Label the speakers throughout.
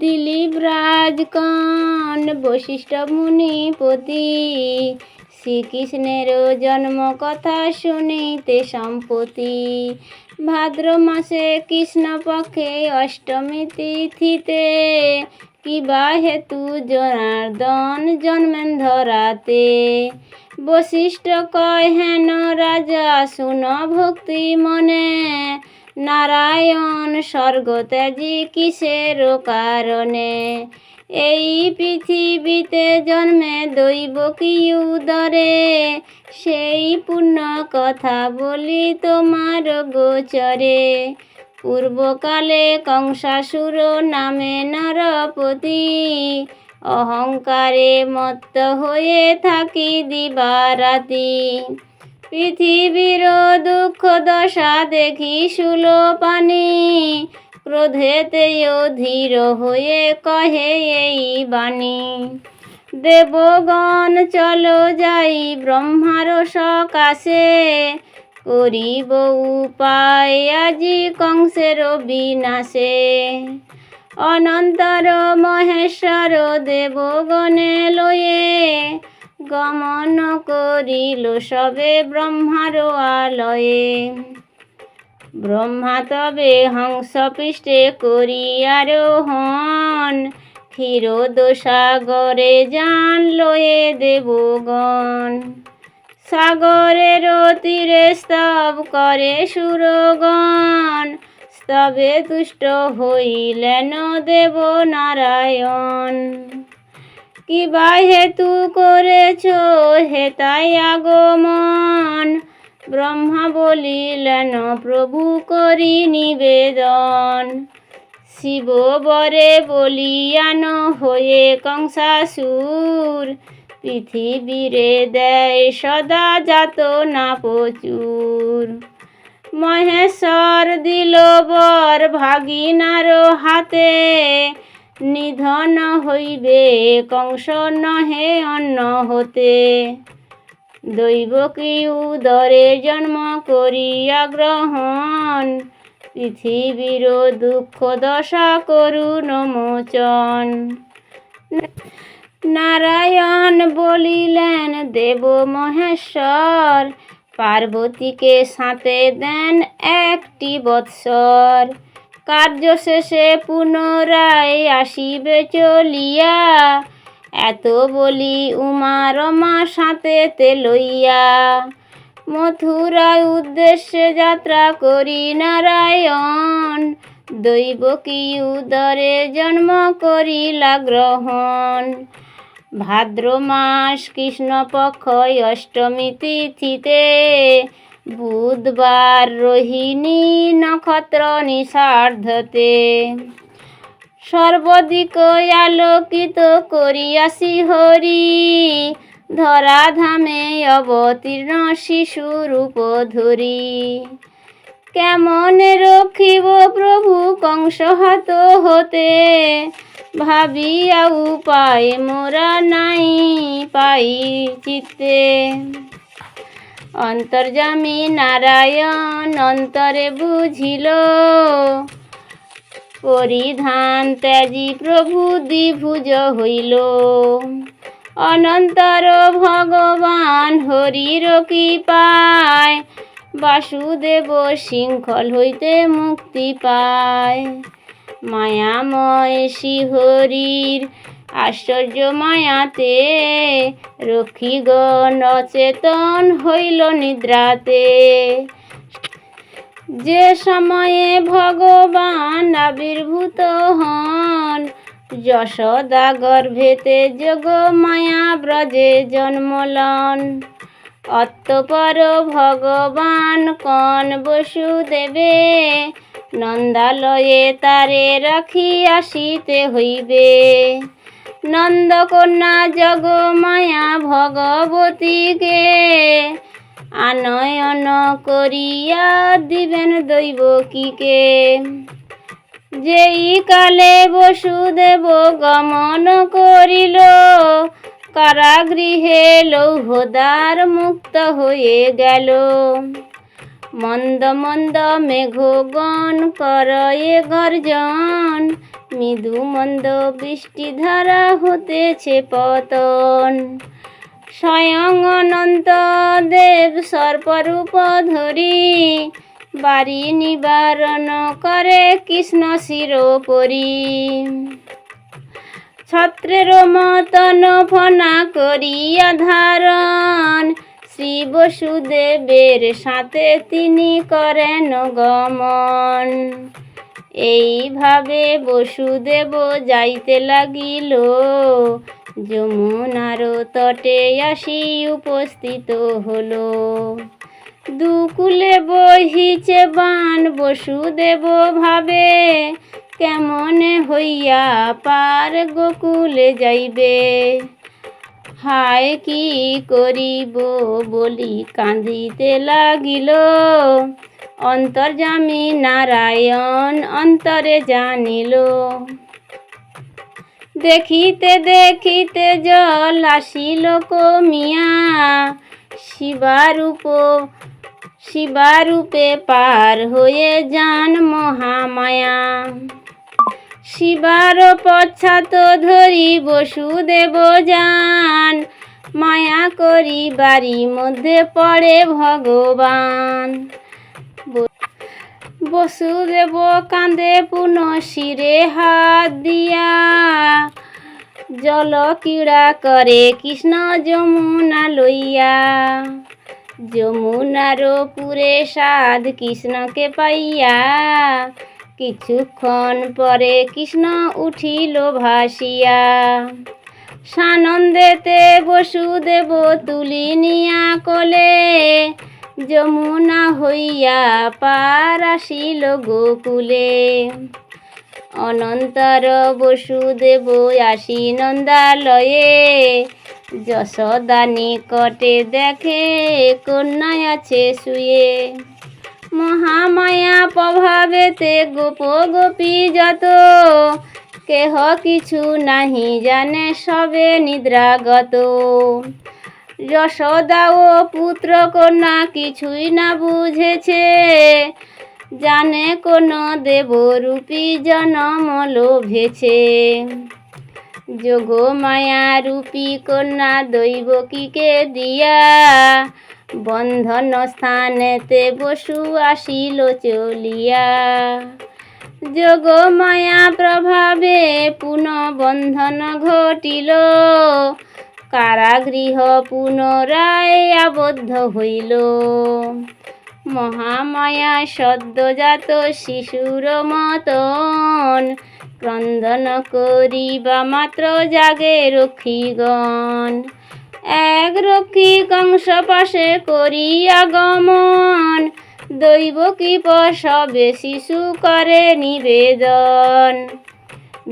Speaker 1: দিলীপ রাজকন বশিষ্ঠ মুনিপতি শ্রীকৃষ্ণের জন্ম কথা শুনিতে সম্পতি ভাদ্র মাসে কৃষ্ণপক্ষে অষ্টমী তিথিতে কিবা হেতু জনার্দন জন্মেন ধরাতে বশিষ্ঠ কয় হেন রাজা শুন ভক্তি মনে নারায়ণ স্বর্গত্যাগী কিসের কারণে এই পৃথিবীতে জন্মে দৈব কি উদরে সেই পূর্ণ কথা বলি তোমার গোচরে পূর্বকালে কংসাসুর নামে নরপতি অহংকারে মত্ত হয়ে থাকি দিবারাতি পৃথিবীর দুঃখ দশা দেখি শুলো পানি ক্রোধেতে ধীর হয়ে কহে এই বাণী দেবগণ চলো যাই ব্রহ্মার সকাশে করিব উপায় আজি কংসের বিনাশে অনন্তর মহেশ্বর দেবগণে লয়ে গমন করিল সবে ব্রহ্মার আলয়ে ব্রহ্মা তবে করিয়ার করিয়ারোহণ ক্ষীর দোসাগরে যান লয়ে দেবগণ সাগরের তীরে স্তব করে সুরগণ স্তবে তুষ্ট হইলেন দেব নারায়ণ কি বা হেতু করেছ হেতাই আগমন ব্রহ্মা বলিলেন প্রভু করি নিবেদন শিব বরে বলিয়ান হয়ে কংসাসুর পৃথিবীরে দেয় সদা যাত না প্রচুর মহেশ্বর দিল বর ভাগিনার হাতে নিধন হইবে কংস নহে অন্ন হতে কি উদরে জন্ম করিয়া গ্রহণ পৃথিবীর দুঃখ দশা করুণ মোচন নারায়ণ বলিলেন দেব মহেশ্বর পার্বতীকে সাঁতে দেন একটি বৎসর কার্য শেষে পুনরায় আসিবে চলিয়া এত বলি উমা রমা সাঁতেতে লইয়া মথুরায় উদ্দেশ্যে যাত্রা করি নারায়ণ দৈব কি উদরে জন্ম করিলা গ্রহণ ভাদ্র মাস কৃষ্ণপক্ষ অষ্টমী তিথিতে বুধবার রোহিণী নক্ষত্র নিষার্ধতে সর্বদিক আলোকিত করিয়াছি হরি ধরাধামে অবতীর্ণ শিশু রূপ ধরি কেমন রক্ষিব প্রভু কংসহাত হতে ভাবিয়া উপায় মোরা নাই পাই চিত্তে অন্তর্যামী নারায়ণ অন্তরে বুঝিল পরিধান ত্যাজি প্রভু দ্বিভুজ হইল অনন্তর ভগবান হরির কি পায় বাসুদেব শৃঙ্খল হইতে মুক্তি পায় মায়াময় শিহরীর আশ্চর্যমায়াতে গণ অচেতন হইল নিদ্রাতে যে সময়ে ভগবান আবির্ভূত হন যশোদা গর্ভেতে যোগ মায়া ব্রজে জন্মলন অত্যপর ভগবান কন বসুদেবে নন্দালয়ে তারে রাখি আসিতে হইবে নন্দকন্যা জগমায়া ভগবতীকে আনয়ন করিয়া দিবেন দৈবকীকে যেই কালে বসুদেব গমন করিল কারাগৃহে লৌহদার মুক্ত হয়ে গেল মন্দ মন্দ মেঘগণ করয়ে গর্জন মৃদু মন্দ বৃষ্টিধারা হতেছে পতন স্বয়ং অনন্ত দেব সর্পরূপ ধরি বাড়ি নিবারণ করে কৃষ্ণ শিরোপরি ছত্রের মতন ফনা করিয়া ধারণ শ্রী বসুদেবের সাথে তিনি করেন গমন এইভাবে বসুদেব যাইতে লাগিল যমুনার তটে আসি উপস্থিত হলো দুকুলে বহিছে বান বসুদেব ভাবে কেমন হইয়া পার গোকুলে যাইবে হায় কি করিব বলি কাঁদিতে লাগিল অন্তর্জামী নারায়ণ অন্তরে জানিল দেখিতে দেখিতে জল আসিল কমিয়া শিবারূপ শিবারূপে পার হয়ে যান মহামায়া শিবার পশ্চাত ধরি বসুদেব যান মায়া করি বাড়ি মধ্যে পড়ে ভগবান বসুদেব কাঁদে পুনঃ শিরে হাত দিয়া জল কীড়া করে কৃষ্ণ যমুনা লইয়া যমুনার পুরে সাধ কৃষ্ণকে পাইয়া কিছুক্ষণ পরে কৃষ্ণ উঠিল ভাসিয়া সানন্দেতে বসুদেব তুলি নিয়া কলে যমুনা হইয়া পার আসিল গোকুলে অনন্তর বসুদেব আসি নন্দালয়ে যশোদা নিকটে দেখে কন্যা আছে শুয়ে মহামায়া প্রভাবেতে গোপ গোপী যত কেহ কিছু নাহি জানে সবে নিদ্রাগত যশোদা ও পুত্র কন্যা কিছুই না বুঝেছে জানে কোনো দেবরূপী জনম লোভেছে যোগ মায়া রূপী কন্যা দৈবকীকে দিয়া বন্ধন স্থানেতে বসু আসিল চলিয়া যোগ মায়া প্রভাবে পুনঃবন্ধন ঘটিল কারাগৃহ পুনরায় আবদ্ধ হইল মহামায়া সদ্যজাত শিশুর মতন ক্রন্দন করিবা মাত্র জাগে রক্ষীগণ এক রক্ষী কংস পাশে করিয়া গমন দৈব কি সবে শিশু করে নিবেদন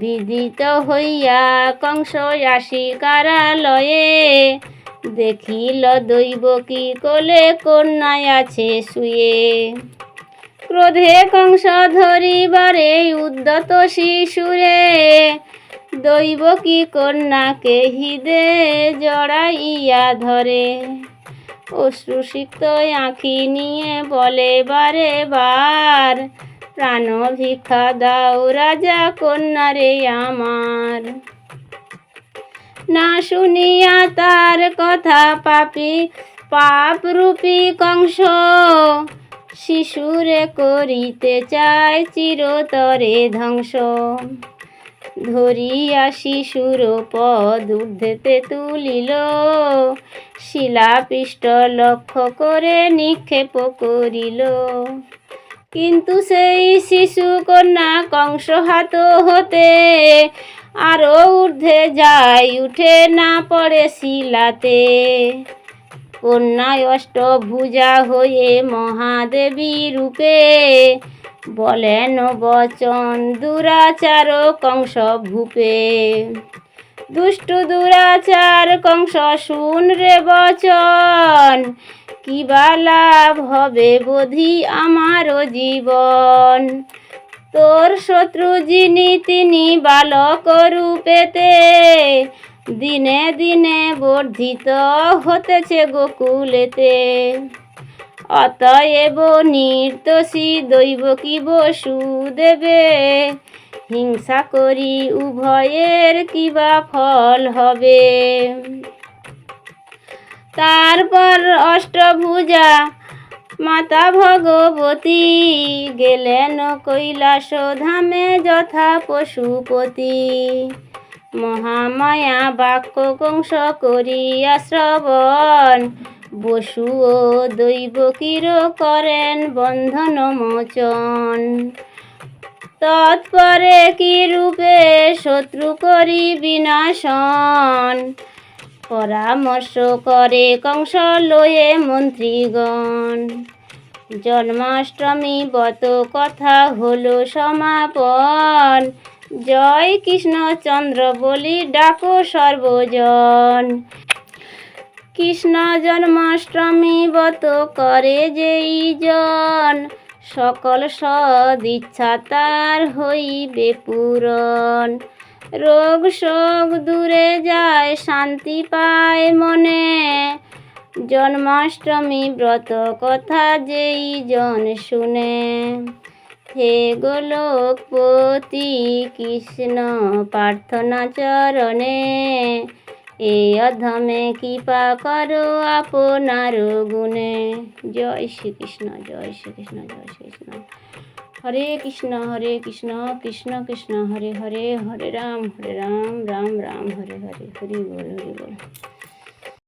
Speaker 1: বিদিত হইয়া কংস আসি কারালয়ে দেখিল দৈব কি কোলে কন্যায় আছে শুয়ে ক্রোধে কংস ধরিবারে উদ্যত শিশুরে দৈব কি কন্যাকে হৃদে জড়াইয়া ধরে অশ্রুসিক্ত আঁখি নিয়ে বলে বারে বার প্রাণ ভিক্ষা দাও রাজা কন্যারে আমার না শুনিয়া তার কথা পাপি রূপী কংস শিশুরে করিতে চায় চিরতরে ধ্বংস ধরিয়া শিশুর পদ ঊর্ধ্বেতে তুলিল শিলাপৃষ্ট লক্ষ্য করে নিক্ষেপ করিল কিন্তু সেই শিশু কন্যা কংস হাত হতে আরও ঊর্ধ্বে যায় উঠে না পড়ে শিলাতে কন্যা অষ্টভুজা হয়ে মহাদেবী রূপে বলেন বচন দুরাচার কংস ভূপে দুষ্টু দুরাচার কংস শুন রে বচন বা লাভ হবে বোধি আমার জীবন তোর শত্রু যিনি তিনি বালক রূপেতে দিনে দিনে বর্ধিত হতেছে গোকুলেতে অতএব নির্দোষী দৈব কি বসু দেবে হিংসা করি উভয়ের কিবা ফল হবে তারপর অষ্টভুজা মাতা ভগবতী গেলেন কৈলাস ধামে যথা পশুপতি মহামায়া বাক্য কংস করিয়া শ্রবণ বসু ও দৈব কির করেন বন্ধন মোচন তৎপরে কি রূপে শত্রু করি বিনাশন পরামর্শ করে কংস লয়ে মন্ত্রীগণ জন্মাষ্টমী বত কথা হলো সমাপন জয় কৃষ্ণচন্দ্র বলি ডাকো সর্বজন কৃষ্ণ জন্মাষ্টমী বত করে যেই জন সকল সদিচ্ছা তার হইবে পূরণ রোগ শোক দূরে যায় শান্তি পায় মনে জন্মাষ্টমী ব্রত কথা যেই জন শুনে হে গোলকপতি কৃষ্ণ প্রার্থনা চরণে এ অধমে কৃপা করো আপনার গুণে জয় শ্রীকৃষ্ণ জয় শ্রীকৃষ্ণ জয় শ্রীকৃষ্ণ হরে কৃষ্ণ হরে কৃষ্ণ কৃষ্ণ কৃষ্ণ হরে হরে হরে রাম হরে রাম রাম রাম হরে হরে হরি বল হরি বল